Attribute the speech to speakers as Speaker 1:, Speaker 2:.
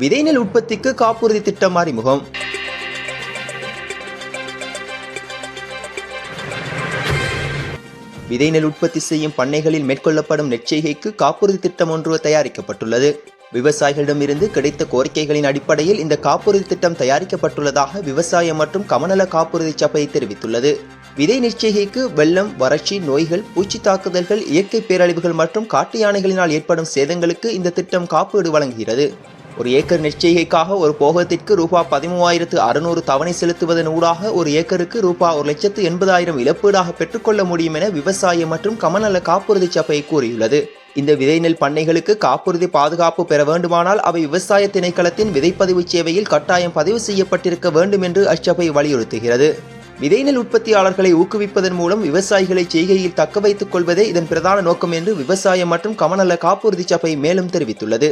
Speaker 1: விதைநெல் உற்பத்திக்கு காப்புறுதி திட்டம் அறிமுகம். விதைநெல் உற்பத்தி செய்யும் பண்ணைகளில் மேற்கொள்ளப்படும் நெச்செய்கைக்கு காப்புறுதி திட்டம் ஒன்று தயாரிக்கப்பட்டுள்ளது. விவசாயிகளிடமிருந்து கிடைத்த கோரிக்கைகளின் அடிப்படையில் இந்த காப்புறுதி திட்டம் தயாரிக்கப்பட்டுள்ளதாக விவசாய மற்றும் கமநல காப்புறுதி சபை தெரிவித்துள்ளது. விதை நிச்சயிகைக்கு வெள்ளம் வறட்சி நோய்கள் பூச்சி தாக்குதல்கள் இயற்கை பேரழிவுகள் மற்றும் காட்டு யானைகளினால் ஏற்படும் சேதங்களுக்கு இந்த திட்டம் காப்பீடு வழங்குகிறது. ஒரு ஏக்கர் நெற்செய்கைக்காக ஒரு போகத்திற்கு ரூபா பதிமூவாயிரத்து அறுநூறு தவணை செலுத்துவதன் ஊடாக ஒரு ஏக்கருக்கு ரூபா ஒரு லட்சத்து எண்பதாயிரம் இழப்பீடாக பெற்றுக்கொள்ள முடியும் என விவசாய மற்றும் கமநல காப்புறுதி சபை கூறியுள்ளது. இந்த விதை நெல் பண்ணைகளுக்கு காப்புறுதி பாதுகாப்பு பெற வேண்டுமானால் அவை விவசாய திணைக்களத்தின் விதைப்பதிவு சேவையில் கட்டாயம் பதிவு செய்யப்பட்டிருக்க வேண்டும் என்று அச்சபை வலியுறுத்துகிறது. விதைநெல் உற்பத்தியாளர்களை ஊக்குவிப்பதன் மூலம் விவசாயிகளை செய்கையில் தக்க வைத்துக் கொள்வதே இதன் பிரதான நோக்கம் என்று விவசாயம் மற்றும் கமநல காப்புறுதி சபை மேலும் தெரிவித்துள்ளது.